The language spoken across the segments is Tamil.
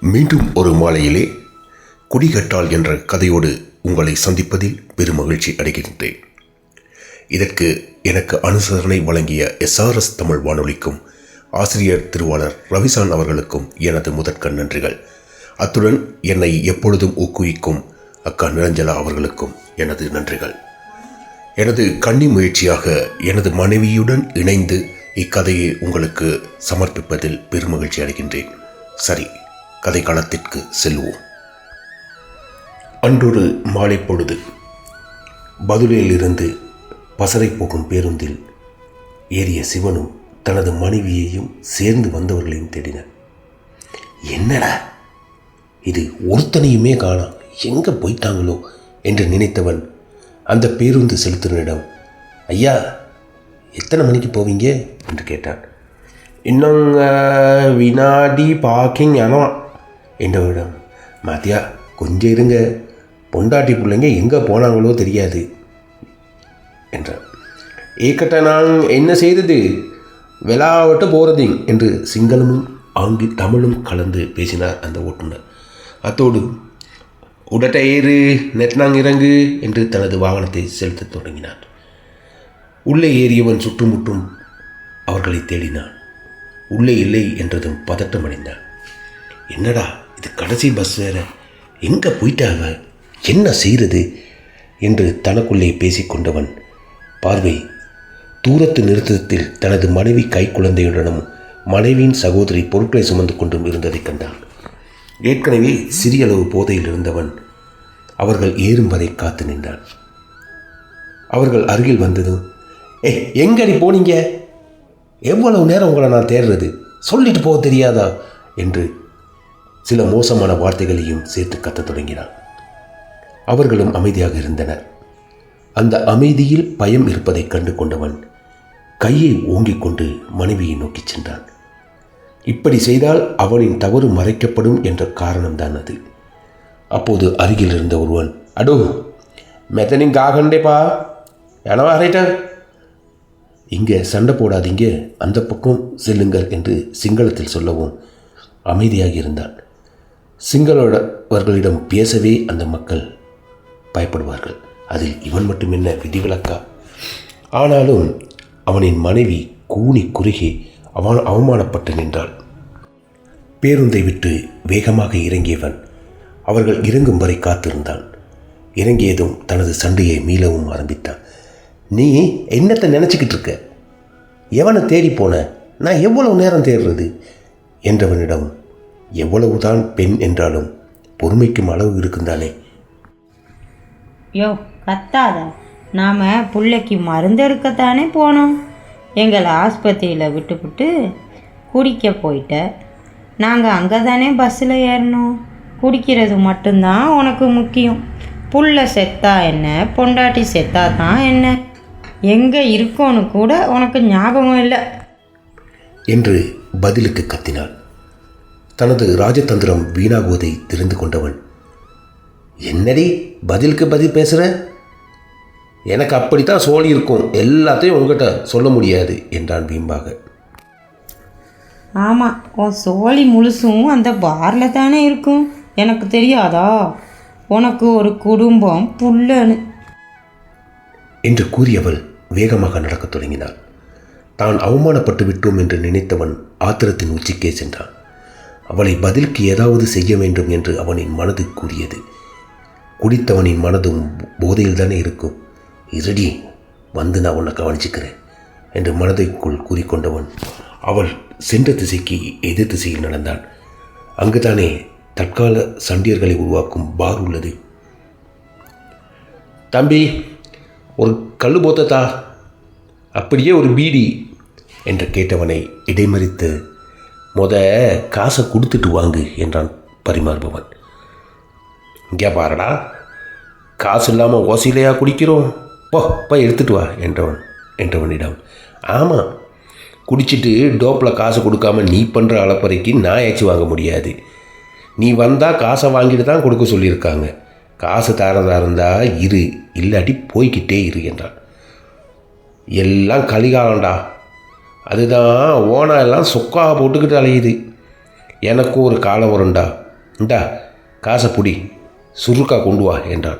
மீண்டும் ஒரு மாலையிலே குடிகட்டால் என்ற கதையோடு உங்களை சந்திப்பதில் பெருமகிழ்ச்சி அடைகின்றேன். இதற்கு எனக்கு அனுசரணை வழங்கிய எஸ்ஆர்எஸ் தமிழ் வானொலிக்கும் ஆசிரியர் திருவாளர் ரவிசான் அவர்களுக்கும் எனது முதற்கண் நன்றிகள். அத்துடன் என்னை எப்பொழுதும் ஊக்குவிக்கும் அக்கா நிரஞ்சலா அவர்களுக்கும் எனது நன்றிகள். எனது கன்னி முயற்சியாக எனது மனைவியுடன் இணைந்து இக்கதையை உங்களுக்கு சமர்ப்பிப்பதில் பெருமகிழ்ச்சி அடைகின்றேன். சரி கதை செல்வோம். அன்றொரு மாலை பொழுது பதுளையில் இருந்து பசறை போகும் பேருந்தில் ஏறிய சிவனும் தனது மனைவியையும் சேர்ந்து வந்தவர்களையும் தேடினார். என்னடா? இது ஒருத்தனையுமே காணாம் எங்கே போயிட்டாங்களோ? என்று நினைத்தவன் அந்த பேருந்து செலுத்தினிடம் ஐயா எத்தனை மணிக்கு போவீங்க? என்று கேட்டான். இன்னொங்க வினாடி பார்க்கிங் அனவான் என்றவரிடம் மாத்தியா கொஞ்சம் இருங்க. பொண்டாட்டி பிள்ளைங்க எங்கே போனாங்களோ தெரியாது என்றான் ஏக்கட்ட நான் என்ன செய்தது? வெளாவட்டு போகிறது என்று சிங்களமும் ஆங்கி தமிழும் கலந்து பேசினார் அந்த ஓட்டுநர். அத்தோடு உடட்ட ஏறு நெட்னாங் இறங்கு என்று தனது வாகனத்தை செலுத்தத் தொடங்கினார். உள்ளே ஏறியவன் சுற்றுமுற்றும் அவர்களை தேடினான். உள்ளே இல்லை என்றதும் பதட்டம் அடைந்தான் என்னடா இது கடைசி பஸ் வேற. எங்கே போயிட்டாங்க? என்ன செய்கிறது என்று தனக்குள்ளே பேசிக்கொண்டவன் பார்வை தூரத்து நிறுத்தத்தில் தனது மனைவி கைக்குழந்தையுடனும் மனைவியின் சகோதரி பொருட்களை சுமந்து கொண்டும் இருந்ததைக் கண்டான் ஏற்கனவே சிறிய அளவு போதையில் இருந்தவன். அவர்கள் ஏறும் வரை காத்து நின்றான் அவர்கள் அருகில் வந்ததும் ஏ எங்கடி போனீங்க? எவ்வளவு நேரம் உங்களை நான் தேடுறது? சொல்லிட்டு போக தெரியாதா? என்று சில மோசமான வார்த்தைகளையும் சேர்த்து கத்தத் தொடங்கினான் அவர்களும் அமைதியாக இருந்தனர். அந்த அமைதியில் பயம் இருப்பதை கண்டு கொண்டவன் கையை ஓங்கிக் கொண்டு மனைவியை நோக்கிச் சென்றான். இப்படி செய்தால் அவனின் தவறு மறைக்கப்படும் என்ற காரணம்தான் அது. அப்போது அருகில் இருந்த ஒருவன் அடோ மெத்தனிங் காகண்டேப்பா எனவா ரைட்டா இங்கே சண்டை போடாதீங்க அந்த பக்கம் செல்லுங்கள் என்று சிங்களத்தில் சொல்லவும் அமைதியாக இருந்தான். சிங்களவர்களிடம் பேசவே அந்த மக்கள் பயப்படுவார்கள். அதில் இவன் மட்டும் என்ன விதிவிலக்கா? ஆனாலும் அவனின் மனைவி கூனி குறுகி அவன் அவமானப்பட்டு நின்றாள். பேருந்தை விட்டு வேகமாக இறங்கியவன் அவர்கள் இறங்கும் வரை காத்திருந்தான். இறங்கியதும் தனது சண்டையை மீளவும் ஆரம்பித்தான். நீ என்னத்தை நினச்சிக்கிட்டு இருக்க? எவனை தேடி போன? நான் எவ்வளவு நேரம் தேடுறது? என்றவனிடம் எவ்வளவுதான் பெண் என்றாலும் பொறுமைக்கும் அளவு இருக்குந்தானே? யோ கத்தாத. நாம் பிள்ளைக்கு மருந்து எடுக்கத்தானே போனோம். எங்களை ஆஸ்பத்திரியில் விட்டுவிட்டு குடிக்க போயிட்ட. நாங்கள் அங்கே தானே பஸ்ஸில் ஏறணும். குடிக்கிறது மட்டும்தான் உனக்கு முக்கியம். புள்ள செத்தா என்ன? பொண்டாட்டி செத்தா தான் என்ன? எங்கே இருக்கோன்னு கூட உனக்கு ஞாபகம் இல்லை. என்று பதிலுக்கு கத்தினாள். தனது ராஜதந்திரம் வீணாகுவதை தெரிந்து கொண்டவன். என்னடி பதிலுக்கு பதில் பேசுகிற எனக்கு அப்படித்தான் சோழி இருக்கும். எல்லாத்தையும் உங்ககிட்ட சொல்ல முடியாது என்றான் வீம்பாக. ஆமாம் உன் சோழி முழுசும் அந்த பாரில் தானே இருக்கும்? எனக்கு தெரியாதா? உனக்கு ஒரு குடும்பம் புள்ளன்னு என்று கூறியவள் வேகமாக நடக்கத் தொடங்கினாள். தான் அவமானப்பட்டு விட்டோம் என்று நினைத்தவன் ஆத்திரத்தின் உச்சிக்கே சென்றான். அவளை பதிலுக்கு ஏதாவது செய்ய வேண்டும் என்று அவனின் மனது கூறியது. குடித்தவனின் மனதும் போதையில் தானே இருக்கும். இருடி வந்து நான் உன்னை கவனிச்சுக்கிறேன் என்று மனதைக்குள் கூறிக்கொண்டவன் அவள் சென்ற திசைக்கு எதிர் திசையில் நடந்தான். அங்குதானே தற்கால சண்டியர்களை உருவாக்கும் பார் உள்ளது. தம்பி ஒரு கல் போத்தத்தா அப்படியே ஒரு பீடி என்று கேட்டவனை இடைமறித்து முத காசை கொடுத்துட்டு வாங்கு என்றான் பரிமாறுபவன். இங்கே பாருடா காசு இல்லாமல் ஓசையிலையா குடிக்கிறோம்? போ போய் எடுத்துட்டு வா என்றவன் என்றவனிடம். ஆமாம் குடிச்சிட்டு டோப்பில் காசு கொடுக்காம நீ பண்ணுற அளப்பறைக்கு நான் ஏச்சு வாங்க முடியாது. நீ வந்தால் காசை வாங்கிட்டு தான் கொடுக்க சொல்லியிருக்காங்க. காசு தரதாக இருந்தால் இரு இல்லாட்டி போய்க்கிட்டே இரு என்றான். எல்லாம் கலிகாலம்டா அதுதான் ஓனா எல்லாம் சொக்கா போட்டுக்கிட்டு அலையுது. எனக்கும் ஒரு காலம் வரும்டா. இந்தா காசை புடி. சுருக்கா கொண்டு வா என்றான்.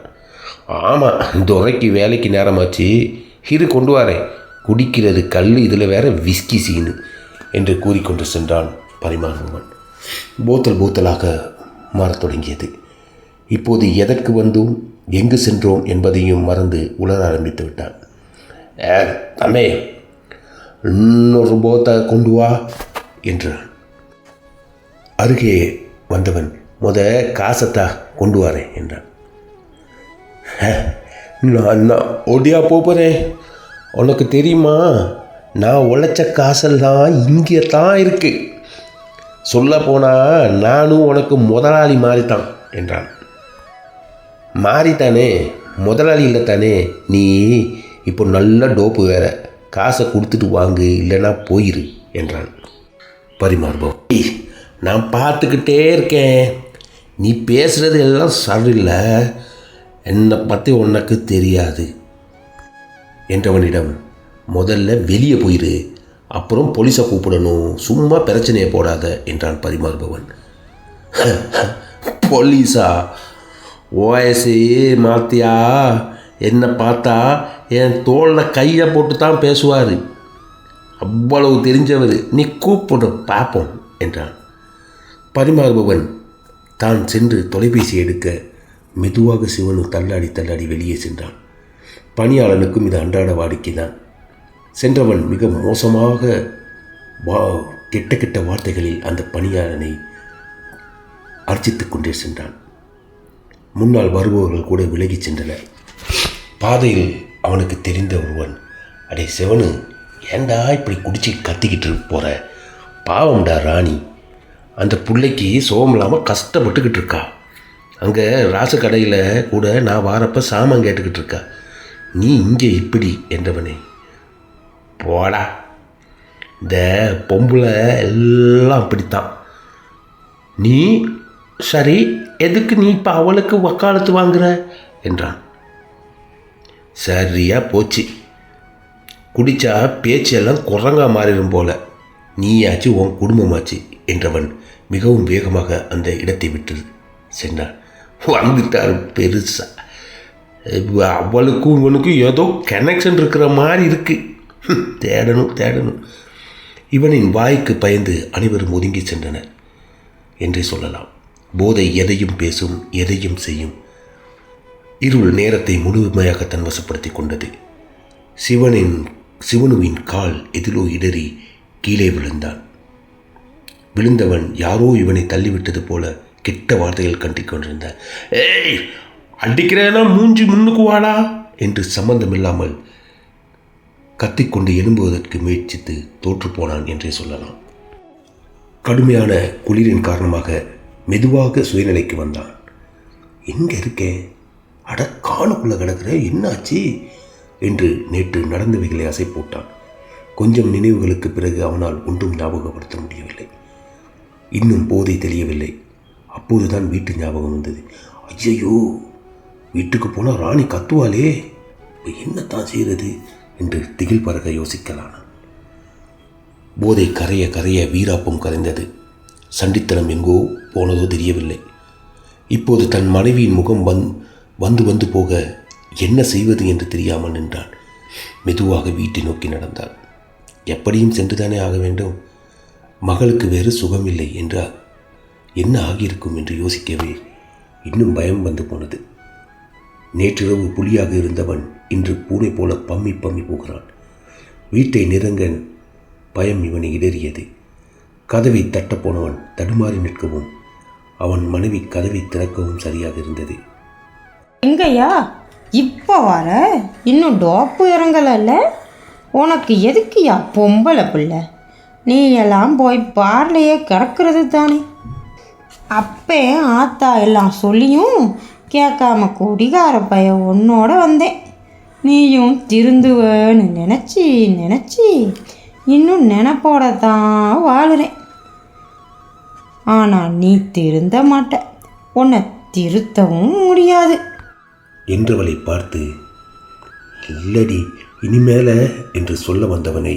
ஆமாம் துறைக்கு வேலைக்கு நேரமாச்சு. இரு கொண்டு வாரேன் குடிக்கிறது கல் இதில் வேற விஸ்கி சீனு என்று கூறிக்கொண்டு சென்றான் பரிமாணவன் போத்தல் போத்தலாக மாறத் தொடங்கியது. இப்போது எதற்கு வந்தோம் எங்கு சென்றோம் என்பதையும் மறந்து உலர ஆரம்பித்து விட்டான். "ஏ, இன்னொரு போத்தை கொண்டு வா என்றான் அருகே வந்தவன் முத காசத்தா கொண்டு வரேன் என்றான். நான் நான் ஒடியா போகிறேன் உனக்கு தெரியுமா? நான் உழைச்ச காசெல்லாம் இங்கே தான் இருக்கு. சொல்ல போனால் நானும் உனக்கு முதலாளி மாறித்தான் என்றான். மாறித்தானே முதலாளி இல்லை தானே நீ இப்போ நல்ல டோப்பு வேற. காசை கொடுத்துட்டு வாங்கு இல்லைன்னா போயிரு என்றான். பரிமாறுபவன் நான் பார்த்துக்கிட்டே இருக்கேன். நீ பேசுகிறது எல்லாம் சரியில்லை. என்னை பற்றி உனக்கு தெரியாது. என்றவனிடம் முதல்ல வெளியே போயிரு. அப்புறம் போலீஸை கூப்பிடணும். சும்மா பிரச்சனையை போடாத என்றான் பரிமாறுபவன். போலீஸா? ஓஎஸ்ஏ மாத்தியா? என்னை பார்த்தா என் தோளில் கையை போட்டு தான் பேசுவார். அவ்வளவு தெரிஞ்சவர். நீ கூப்பிடு பார்ப்போம் என்றான். பரிமாறுபவன் தான் சென்று தொலைபேசி எடுக்க மெதுவாக சிவனு தள்ளாடி தள்ளாடி வெளியே சென்றான். பணியாளனுக்கும் இது அன்றாட வாடிக்கை தான். சென்றவன் மிக மோசமாக வா கெட்ட கெட்ட வார்த்தைகளில் அந்த பணியாளனை அர்ச்சித்து கொண்டே சென்றான். முன்னால் வருபவர்கள் கூட விலகிச் சென்றனர். பாதையில் அவனுக்கு தெரிந்த ஒருவன் அடே சிவனு ஏன்டா இப்படி குடிச்சு கத்திக்கிட்டு போகிற பாவம்டா ராணி. அந்த பிள்ளைக்கு சோகம் இல்லாமல் கஷ்டப்பட்டுக்கிட்டு இருக்கா. அங்கே ராசு கடையில் கூட நான் வாரப்ப சாமான் கேட்டுக்கிட்டு இருக்கா. நீ இங்கே இப்படி என்றவனே. போடா. இந்த பொம்பளை எல்லாம் அப்படித்தான் நீ சரி எதுக்கு நீ இப்போ அவளுக்கு வக்காலத்து வாங்குற? என்றான். சரியாக போச்சு. குடிச்சா பேச்செல்லாம் குரங்கா மாறிடும் போல. நீயாச்சு உன் குடும்பமாச்சு என்றவன் மிகவும் வேகமாக அந்த இடத்தை விட்டு சென்றான். வந்துட்டார் பெருசா. அவளுக்கும் இவனுக்கும் ஏதோ கனெக்ஷன் இருக்கிற மாதிரி இருக்கு. தேடணும் தேடணும். இவனின் வாய்க்கு பயந்து அனைவரும் ஒதுங்கி சென்றனர். என்றே சொல்லலாம். போதை எதையும் பேசும் எதையும் செய்யும். இருள் நேரத்தை முழுமையாக தன் வசப்படுத்தி கொண்டது. சிவனின் சிவனுவின் கால் எதிலோ இடறி கீழே விழுந்தான். விழுந்தவன் யாரோ இவனை தள்ளிவிட்டது போல கெட்ட வார்த்தைகள் கண்டிக் கொண்டிருந்தான் ஏய் அடிக்கிறேனா மூஞ்சி முன்னுக்கு வாடா என்று சம்பந்தமில்லாமல் கத்திக்கொண்டு எழும்புவதற்கு முயற்சித்து தோற்றுப்போனான் என்றே சொல்லலாம். கடுமையான குளிரின் காரணமாக மெதுவாக சுயநிலைக்கு வந்தான். எங்கே இருக்கேன் அட காலுக்குள்ளே கிடக்கிற என்னாச்சு? என்று நேற்று நடந்தவைகளை அசை போட்டான் கொஞ்சம் நினைவுகளுக்கு பிறகு அவனால் ஒன்றும் ஞாபகப்படுத்த முடியவில்லை. இன்னும் போதை தெரியவில்லை அப்போதுதான் வீட்டு ஞாபகம் வந்தது. ஐயையோ வீட்டுக்கு போனால் ராணி கத்துவாளே. இப்போ என்னத்தான் செய்கிறது என்று திகில் பறக்க யோசிக்கலானான். போதை கரைய கரைய வீராப்பம் கரைந்தது. சண்டித்தனம் எங்கோ போனதோ தெரியவில்லை. இப்போது தன் மனைவியின் முகம் வந் வந்து வந்து போக என்ன செய்வது என்று தெரியாமல் நின்றான் மெதுவாக வீட்டை நோக்கி நடந்தான் எப்படியும் சென்றுதானே ஆக வேண்டும்? மகளுக்கு வேறு சுகமில்லை என்றால் என்ன ஆகியிருக்கும் என்று யோசிக்கவே இன்னும் பயம் வந்து போனது. நேற்றிரவு புலியாக இருந்தவன் இன்று பூனை போல பம்மி பம்மி போகிறான். வீட்டை நெருங்க பயம் இவனை இடறியது. கதவை தட்டப்போனவன் தடுமாறி நிற்கவும் அவன் மனைவி கதவை திறக்கவும் சரியாக இருந்தது. எங்கய்யா? இப்போ வர? இன்னும் டோப்பு இறங்கலைல்ல? உனக்கு எதுக்குயா பொம்பளை பிள்ளை? நீ எல்லாம் போய் பார்லையே கிடக்கிறது தானே? அப்பே ஆத்தா எல்லாம் சொல்லியும் கேட்காம குடிகார பையன் உன்னோட வந்தேன். நீயும் திருந்துவேன்னு நினச்சி நினச்சி இன்னும் நினப்போட தான் வாழுறேன். ஆனால் நீ திருந்த மாட்ட. உன்னை திருத்தவும் முடியாது. என்றவளை பார்த்து இல்லடி இனிமேல என்று சொல்ல வந்தவனை.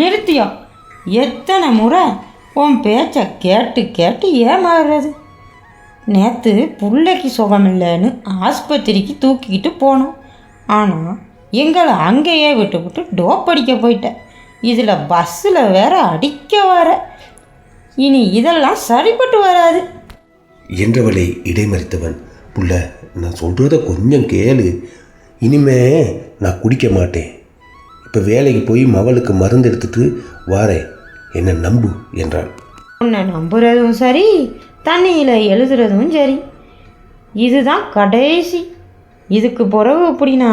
நிறுத்தியா எத்தனை முறை உன் பேச்சை கேட்டு கேட்டு ஏமாறுறது? நேற்று பிள்ளைக்கு சுகமில்லைன்னு ஆஸ்பத்திரிக்கு தூக்கிக்கிட்டு போனோம். ஆனால் எங்களை அங்கேயே விட்டுவிட்டு டோப் அடிக்க போயிட்டேன் இதில் பஸ்ஸில் வேற அடிக்க வர. இனி இதெல்லாம் சரிப்பட்டு வராது. என்றவளை இடைமறித்தவன் புள்ள நான் சொல்கிறத கொஞ்சம் கேளு. இனிமே நான் குடிக்க மாட்டேன். இப்போ வேலைக்கு போய் மவளுக்கு மருந்து எடுத்துட்டு வாரேன். என்னை நம்பு என்றான் உன்னை நம்புறதும் சரி தண்ணியில் எழுதுறதும் சரி. இதுதான் கடைசி. இதுக்கு பிறகு அப்படின்னா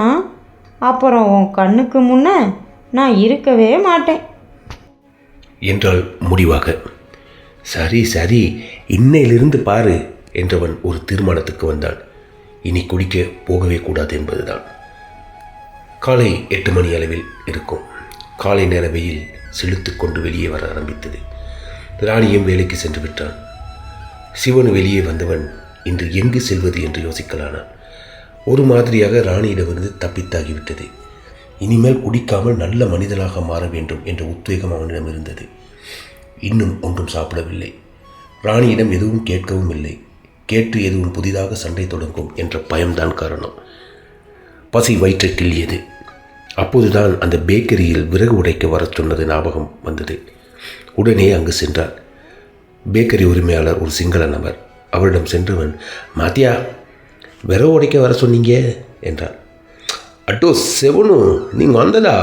அப்புறம் உன் கண்ணுக்கு முன்ன நான் இருக்கவே மாட்டேன். என்றாள் முடிவாக. சரி சரி இன்னையிலிருந்து பாரு என்றவன் ஒரு தீர்மானத்துக்கு வந்தான். இனி குடிக்க போகவே கூடாது என்பதுதான். காலை எட்டு மணி அளவில் இருக்கும். காலை நேர வெயில் செலுத்து கொண்டு வெளியே வர ஆரம்பித்தது. ராணியும் வேலைக்கு சென்று விட்டான். சிவன் வெளியே வந்தவன் இன்று எங்கு செல்வது என்று யோசிக்கலானான். ஒரு மாதிரியாக ராணியிடமிருந்து தப்பித்தாகிவிட்டது. இனிமேல் குடிக்காமல் நல்ல மனிதனாக மாற வேண்டும் என்ற உத்வேகம் அவனிடம் இருந்தது. இன்னும் ஒன்றும் சாப்பிடவில்லை. ராணியிடம் எதுவும் கேட்கவும் இல்லை. கேட்டு எதுவும் புதிதாக சண்டை தொடங்கும் என்ற பயம்தான் காரணம். பசி வயிற்றை கிள்ளியது. அப்போதுதான் அந்த பேக்கரியில் விறகு உடைக்க வரச் சொன்னது ஞாபகம் வந்தது. உடனே அங்கு சென்றார் பேக்கரி உரிமையாளர் ஒரு சிங்கள நபர். அவரிடம் சென்றவன் மாத்தியா விறகு உடைக்க வர சொன்னீங்க? என்றார் அட்டோ செவனு நீங்கள் வந்ததா?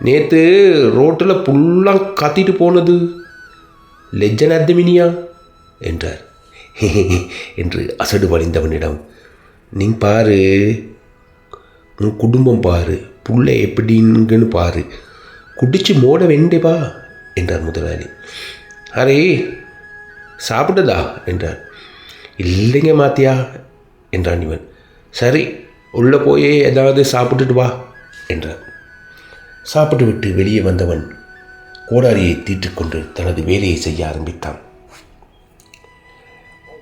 நேற்று ரோட்டில் ஃபுல்லாக கத்திட்டு போனது. லெஜ்ஜனாத்தமினியா என்றார். என்று அசடு வழிந்தவனிடம் நீ பாரு உன் குடும்பம் பாரு புள்ள எப்படிங்கன்னு பாரு குடிச்சு மோட வேண்டேவா என்றார் முதலாளி. அரே சாப்பிட்டதா? என்றார். இல்லைங்க மாத்தியா என்றான் இவன். சரி உள்ளே போய் ஏதாவது சாப்பிட்டுட்டு வா என்றார். சாப்பிட்டு விட்டு வெளியே வந்தவன் கோடாரியை தீட்டுக்கொண்டு தனது வேலையை செய்ய ஆரம்பித்தான்.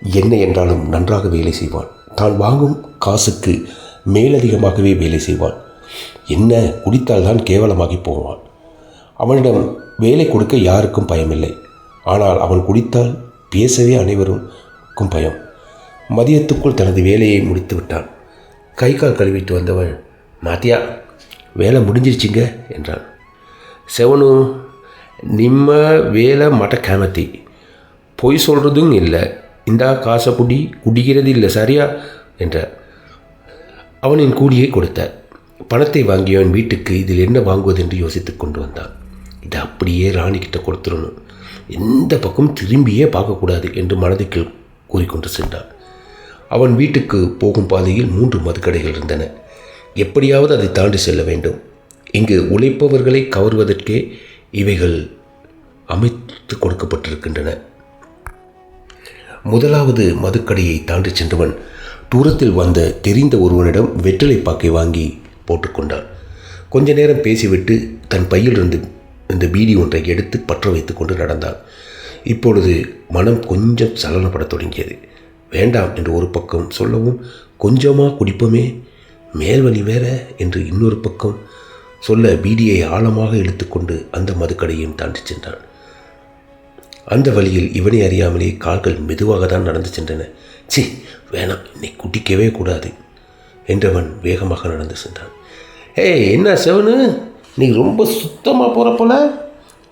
என்ன என்றாலும் நன்றாக வேலை செய்வான். தான் வாங்கும் காசுக்கு மேலதிகமாகவே வேலை செய்வான். என்ன குடித்தால்தான் கேவலமாகி போவான். அவனிடம் வேலை கொடுக்க யாருக்கும் பயமில்லை. ஆனால் அவன் குடித்தால் பேசவே அனைவருக்கும் பயம். மதியத்துக்குள் தனது வேலையை முடித்து விட்டான். கை கால் கழுவிட்டு வந்தவன் மாத்தியா வேலை முடிஞ்சிருச்சிங்க என்றான் செவனு நிம்ம வேலை மட்ட கேமத்தி பொய் சொல்கிறதும் இல்லை. இந்தா காசை குடி குடிக்கிறது இல்லை சரியா? என்றார். அவனின் கூலியை கொடுத்தார் பணத்தை வாங்கி அவன் வீட்டுக்கு இதில் என்ன வாங்குவது என்று யோசித்து கொண்டு வந்தான். இதை அப்படியே ராணிக்கிட்ட கொடுத்துடணும். எந்த பக்கம் திரும்பியே பார்க்கக்கூடாது என்று மனதுக்குள் கூறிக்கொண்டு சென்றான். அவன் வீட்டுக்கு போகும் பாதையில் மூன்று மதுக்கடைகள் இருந்தன. எப்படியாவது அதை தாண்டி செல்ல வேண்டும். இங்கு உழைப்பவர்களை கவர்வதற்கே இவைகள் அமைத்து கொடுக்கப்பட்டிருக்கின்றன. முதலாவது மதுக்கடையை தாண்டி சென்றவன் தூரத்தில் வந்த தெரிந்த ஒருவனிடம் வெற்றிலை பாக்கை வாங்கி போட்டுக்கொண்டான் கொஞ்ச நேரம் பேசிவிட்டு தன் பையிலிருந்து இந்த பீடி ஒன்றை எடுத்து பற்ற வைத்து கொண்டு நடந்தான். இப்பொழுது மனம் கொஞ்சம் சலனப்படத் தொடங்கியது. வேண்டாம் என்று ஒரு பக்கம் சொல்லவும் கொஞ்சமாக குடிப்போமே மேல்வழி வேற என்று இன்னொரு பக்கம் சொல்ல பீடியை ஆழமாக இழுத்துக்கொண்டு அந்த மதுக்கடையையும் தாண்டி சென்றான். அந்த வழியில் இவனை அறியாமலே கால்கள் மெதுவாக தான் நடந்து சென்றன. சி வேணாம் இன்னை குடிக்கவே கூடாது என்றவன் வேகமாக நடந்து சென்றான். ஏய் என்ன செவனு? நீ ரொம்ப சுத்தமாக போகிற போல?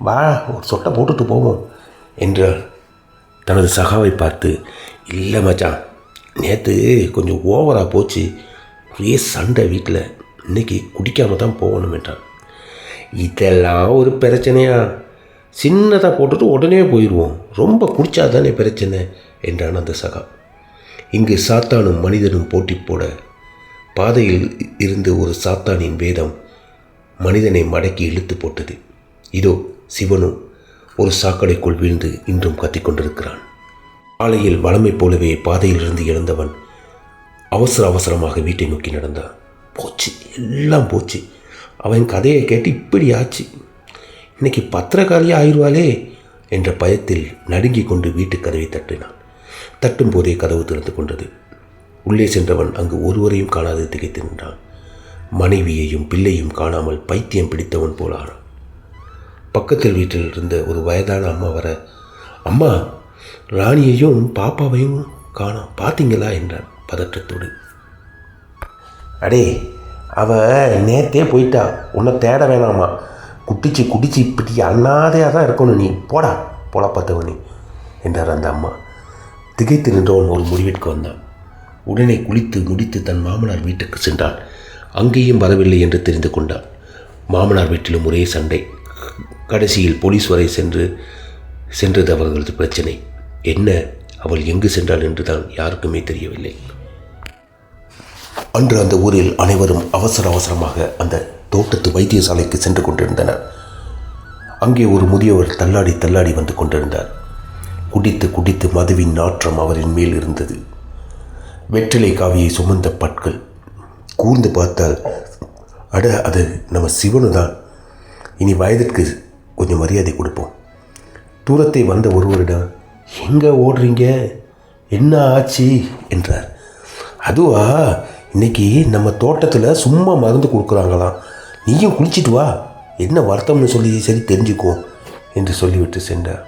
வா ஒரு சொட்டை போட்டுட்டு போவோம் என்றார் தனது சகாவை பார்த்து இல்லை மச்சான் நேற்று கொஞ்சம் ஓவராக போச்சு ஒரே சண்டை வீட்டில் இன்னைக்கு குடிக்காம தான் போகணும் என்றான். இதெல்லாம் ஒரு பிரச்சனையா? சின்னதாக போட்டுட்டு உடனே போயிடுவோம். ரொம்ப குடிச்சா தானே பிரச்சனை? என்றான் அந்த சகா. இங்கு சாத்தானும் மனிதனும் போட்டி போட பாதையில் இருந்து ஒரு சாத்தானின் வேதம் மனிதனை மடக்கி இழுத்து போட்டது. இதோ சிவனும் ஒரு சாக்கடைக்குள் வீழ்ந்து இன்றும் கத்திக்கொண்டிருக்கிறான் ஆலையில் வளமை போலவே பாதையிலிருந்து எழுந்தவன் அவசர அவசரமாக வீட்டை நோக்கி நடந்தான். போச்சு எல்லாம் போச்சு. அவன் கதையை கேட்டு இப்படி ஆச்சு. இன்னைக்கு பத்திரக்காரியே ஆயிடுவாளே என்ற பயத்தில் நடுங்கிக் கொண்டு வீட்டு கதவை தட்டினான். தட்டும் போதே கதவு திறந்து கொண்டது. உள்ளே சென்றவன் அங்கு ஒருவரையும் காணாது திகைத்து நின்றான். மனைவியையும் பிள்ளையும் காணாமல் பைத்தியம் பிடித்தவன் போலானான் பக்கத்தில் வீட்டில் இருந்த ஒரு வயதான அம்மா வர அம்மா ராணியையும் பாப்பாவையும் காணோம் பார்த்தீங்களா என்றான் பதற்றத்தோடு. அடே அவ நேத்தே போயிட்டா. உன்னை தேட வேணாமா? குட்டிச்சு குடிச்சு இப்படி அண்ணாதையாக தான் இருக்கணும் நீ. போடா பொழப்பத்தவனி என்றார் அந்த அம்மா. திகைத்து நின்றவன் ஒரு முடிவிற்கு வந்தான். உடனே குளித்து முடித்து தன் மாமனார் வீட்டுக்கு சென்றான். அங்கேயும் வரவில்லை என்று தெரிந்து கொண்டான். மாமனார் வீட்டிலும் ஒரே சண்டை. கடைசியில் போலீஸ் வரை சென்று சென்றது அவர்களது பிரச்சனை. என்ன அவள் எங்கு சென்றாள் என்றுதான் யாருக்குமே தெரியவில்லை. அன்று அந்த ஊரில் அனைவரும் அவசர அவசரமாக அந்த தோட்டத்து வைத்தியசாலைக்கு சென்று கொண்டிருந்தனர். அங்கே ஒரு முதியவர் தள்ளாடி தள்ளாடி வந்து கொண்டிருந்தார். குடித்து குடித்து மதுவின் நாற்றம் அவரின் மேல் இருந்தது. வெற்றிலை காவியை சுமந்த பற்கள் கூர்ந்து பார்த்தால் அட அது நம்ம சிவனு தான் இனி வயதிற்கு கொஞ்சம் மரியாதை கொடுப்போம். தூரத்தை வந்த ஒருவரிடம் எங்கே ஓடுறீங்க? என்ன ஆச்சு? என்றார். அதுவா இன்னைக்கு நம்ம தோட்டத்தில் சும்மா மருந்து கொடுக்குறாங்களாம். நீயும் குளிச்சிட்டு வா. என்ன வருத்தம்னு சொல்லி சரி தெரிஞ்சுக்கோ என்று சொல்லிவிட்டு சென்றார்.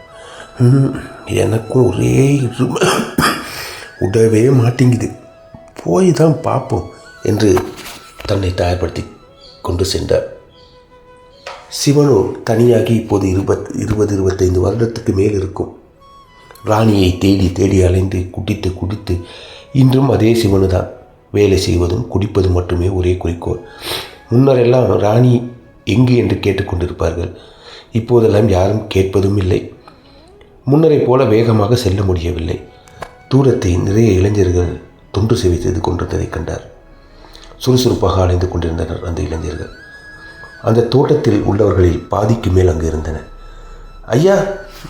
"ம், எனக்கும் ஒரே உடவே மாட்டேங்குது. போய் தான் பார்ப்போம் என்று தன்னை தயார்படுத்தி கொண்டு சென்றார். சிவனோ தனியாகி இப்போது இருபத் இருபது இருபத்தைந்து வருடத்துக்கு மேல் இருக்கும். ராணியை தேடி தேடி அலைந்து குடித்து குடித்து இன்றும் அதே சிவனு தான் வேலை செய்வதும் குடிப்பதும் மட்டுமே ஒரே குறிக்கோள். முன்னரெல்லாம் ராணி எங்கு என்று கேட்டுக்கொண்டிருப்பார்கள். இப்போதெல்லாம் யாரும் கேட்பதும் இல்லை. முன்னரைப் போல வேகமாக செல்ல முடியவில்லை. தூரத்தை நிறைய இளைஞர்கள் தொண்டு சேவை செய்து கொண்டிருந்ததைக் கண்டார். சுறுசுறுப்பாக அலைந்து கொண்டிருந்தனர் அந்த இளைஞர்கள். அந்த தோட்டத்தில் உள்ளவர்களில் பாதிக்கு மேல் அங்கு இருந்தனர். ஐயா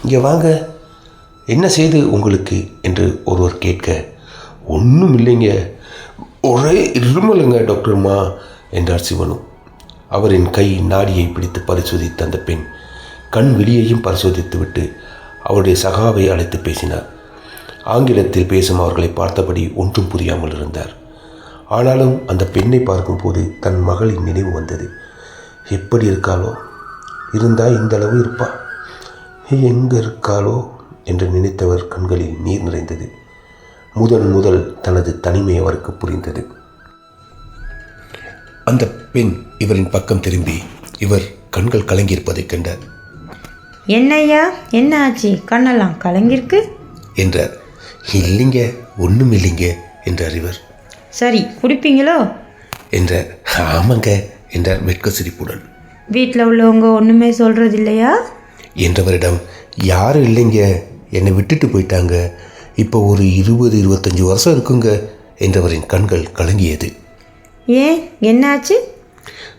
இங்கே வாங்க. என்ன செய்து உங்களுக்கு? என்று ஒருவர் கேட்க ஒன்றும் இல்லைங்க. ஒரே இருமலுங்க டாக்டர்மா என்றார் சிவனு. அவரின் கை நாடியை பிடித்து பரிசோதித்த அந்த பெண் கண் வெளியையும் பரிசோதித்துவிட்டு அவருடைய சகாவை அழைத்து பேசினார். ஆங்கிலத்தில் பேசும் அவர்களை பார்த்தபடி ஒன்றும் புரியாமல் இருந்தார். ஆனாலும் அந்த பெண்ணை பார்க்கும்போது தன் மகளின் நினைவு வந்தது. எப்படி இருக்காளோ? இருந்தால் இந்த அளவு இருப்பா? எங்கே இருக்காளோ? என்று நினைத்தவர் கண்களில் நீர் நிறைந்தது. முதன் முதல் தனது தனிமை அவருக்கு புரிந்தது. அந்த பெண் இவரின் பக்கம் திரும்பி இவர் கண்கள் கலங்கியிருப்பதைக் கண்டார் என்னய்யா? என்ன ஆச்சு? கண்ணெல்லாம் கலங்கிருக்கு என்றார். இல்லைங்க ஒன்றும் இல்லைங்க என்றார் இவர். சரி குடிப்பீங்களோ? என்றார் ஆமாங்க என்றார் வெட்க சிரிப்புடன் வீட்டில் உள்ளவங்க ஒன்றுமே சொல்கிறது இல்லையா என்றவரிடம் யாரும் இல்லைங்க என்னை விட்டுட்டு போயிட்டாங்க. இப்போ ஒரு இருபது இருபத்தஞ்சி வருஷம் இருக்குங்க என்றவரின் கண்கள் கலங்கியது. ஏன்? என்னாச்சு?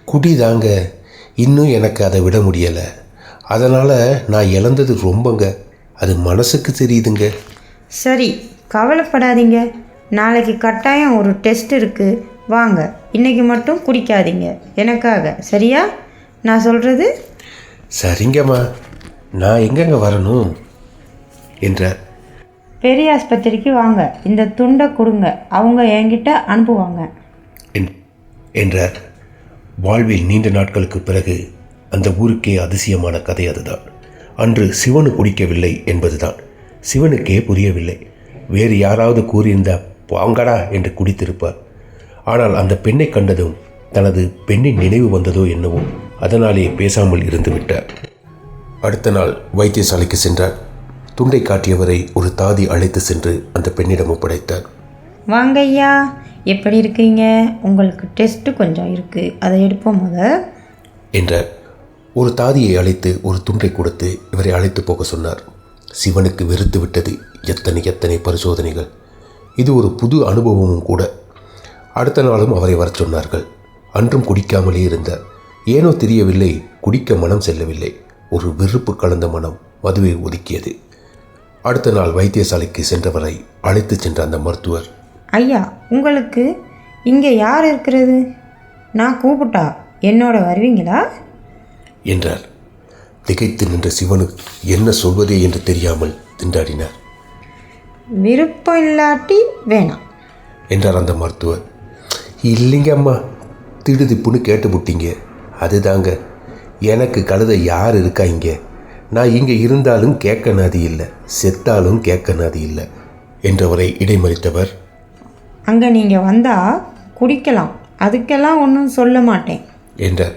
குடிதாங்க. இன்னும் எனக்கு அதை விட முடியலை. அதனால் நான் இழந்தது ரொம்பங்க. அது மனசுக்கு தெரியுதுங்க. சரி கவலைப்படாதீங்க. நாளைக்கு கட்டாயம் ஒரு டெஸ்ட் இருக்குது வாங்க இன்னைக்கு மட்டும் குடிக்காதீங்க. எனக்காக சரியா? நான் சொல்கிறது சரிங்கம்மா. நான் எங்கெங்க வரணும்? என்றார். பெரிய ஆஸ்பத்திரிக்கு வாங்க. இந்த துண்டை கொடுங்க. அவங்க என்கிட்ட அனுப்புவாங்க. என்றார் வாழ்வில் நீண்ட நாட்களுக்கு பிறகு அந்த ஊருக்கே அதிசயமான கதை அதுதான். அன்று சிவனு குடிக்கவில்லை என்பதுதான். சிவனுக்கே புரியவில்லை. வேறு யாராவது கூறியிருந்த வாங்கடா என்று குடித்திருப்பார். ஆனால் அந்த பெண்ணை கண்டதும் தனது பெண்ணின் நினைவு வந்ததோ என்னவோ அதனாலேயே பேசாமல் இருந்து விட்டார். அடுத்த நாள் வைத்தியசாலைக்கு சென்றார். துண்டை காட்டியவரை ஒரு தாதி அழைத்து சென்று அந்த பெண்ணிடம் ஒப்படைத்தார். வாங்க எப்படி இருக்கீங்க? உங்களுக்கு டெஸ்ட்டு கொஞ்சம் இருக்குது அதை எடுப்போம் முத. என்ற ஒரு தாதியை அழைத்து ஒரு துண்டை கொடுத்து இவரை அழைத்து போக சொன்னார். சிவனுக்கு வெறுத்து விட்டது எத்தனை எத்தனை பரிசோதனைகள். இது ஒரு புது அனுபவமும் கூட. அடுத்த நாளும் அவரை வரச் சொன்னார்கள். அன்றும் குடிக்காமலே இருந்தார் ஏனோ தெரியவில்லை குடிக்க மனம் செல்லவில்லை. ஒரு வெறுப்பு கலந்த மனம் மதுவை ஒதுக்கியது. அடுத்த நாள் வைத்தியசாலைக்கு சென்றவரை அழைத்துச் சென்ற அந்த மருத்துவர் ஐயா உங்களுக்கு இங்கே யார் இருக்கிறது? நான் கூப்பிட்டா என்னோட வருவீங்களா? என்றார். திகைத்து நின்ற சிவனு என்ன சொல்வதே என்று தெரியாமல் திண்டாடினார். விருப்பம் இல்லாட்டி வேணாம். என்றார் அந்த மருத்துவர். இல்லைங்க அம்மா திடுதிப்புன்னு கேட்டு விட்டீங்க அதுதாங்க எனக்கு கழுத யார் இருக்கா இங்கே? நான் இங்கே இருந்தாலும் கேட்க நாதி இல்லை செத்தாலும் கேட்க நாதி இல்லை என்றவரை இடைமறித்தவர் அங்கே நீங்கள் வந்தால் குடிக்கலாம். அதுக்கெல்லாம் ஒன்றும் சொல்ல மாட்டேன். என்றார்.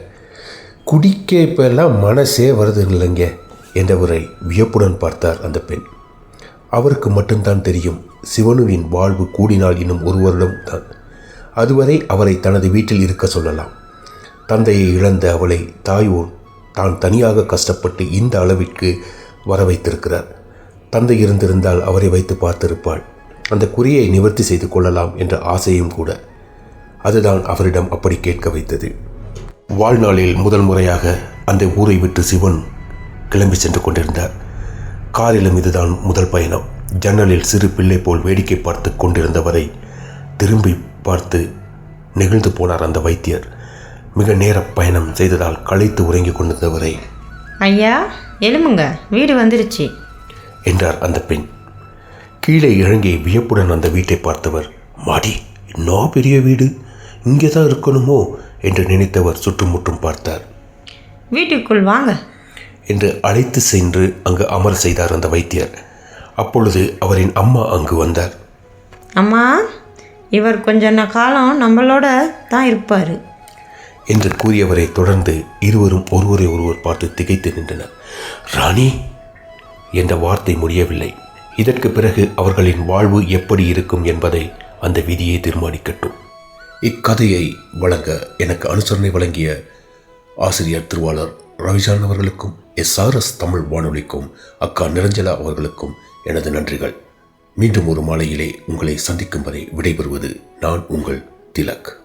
குடிக்க இப்பெல்லாம் மனசே வருது இல்லைங்க என்றவரை வியப்புடன் பார்த்தார் அந்த பெண். அவருக்கு மட்டும்தான் தெரியும் சிவனுவின் வாழ்வு கூடினால் இன்னும் ஒரு வருடம் தான். அதுவரை அவரை தனது வீட்டில் இருக்க சொல்லலாம். தந்தையை இழந்த அவளை தாயோர் தான் தனியாக கஷ்டப்பட்டு இந்த அளவிற்கு வர வைத்திருக்கிறார் தந்தை இருந்திருந்தால் அவரை வைத்து பார்த்திருப்பாள். அந்த குறியை நிவர்த்தி செய்து கொள்ளலாம் என்ற ஆசையும் கூட. அதுதான் அவரிடம் அப்படி கேட்க வைத்தது. வாழ்நாளில் முதல் முறையாக அந்த ஊரை விட்டு சிவன் கிளம்பி சென்று கொண்டிருந்தார். காரிலும் இதுதான் முதல் பயணம். ஜன்னலில் சிறு பிள்ளை போல் வேடிக்கை பார்த்து கொண்டிருந்தவரை திரும்பி பார்த்து நெகிழ்ந்து போனார் அந்த வைத்தியர். மிக நேர பயணம் செய்ததால் களைத்து உறங்கிக் கொண்டிருந்தவரை ஐயா எலும்புங்க வீடு வந்துருச்சு. என்றார் அந்த பெண். கீழே இறங்கி வியப்புடன் அந்த வீட்டை பார்த்தவர் மாடி இன்னும் பெரிய வீடு. இங்கே தான் இருக்கணுமோ? என்று நினைத்தவர் சுற்றுமுற்றும் பார்த்தார். வீட்டுக்குள் வாங்க. என்று அழைத்து சென்று அங்கு அமர செய்தார் அந்த வைத்தியர். அப்பொழுது அவரின் அம்மா அங்கு வந்தார். அம்மா இவர் கொஞ்ச காலம் நம்மளோட தான் இருப்பார். என்று கூறியவரை தொடர்ந்து இருவரும் ஒருவரை ஒருவர் பார்த்து திகைத்து நின்றனர். ராணி! என்ற வார்த்தை முடியவில்லை. இதற்கு பிறகு அவர்களின் வாழ்வு எப்படி இருக்கும் என்பதை அந்த விதியை தீர்மானிக்கட்டும். இக்கதையை வழங்க எனக்கு அனுசரணை வழங்கிய ஆசிரியர் திருவாளர் ரவிஜான் அவர்களுக்கும் எஸ்ஆர்எஸ் தமிழ் வானொலிக்கும் அக்கா நிரஞ்சலா அவர்களுக்கும் எனது நன்றிகள். மீண்டும் ஒரு மாலையிலே உங்களை சந்திக்கும் வரை விடைபெறுவது நான் உங்கள் திலக்.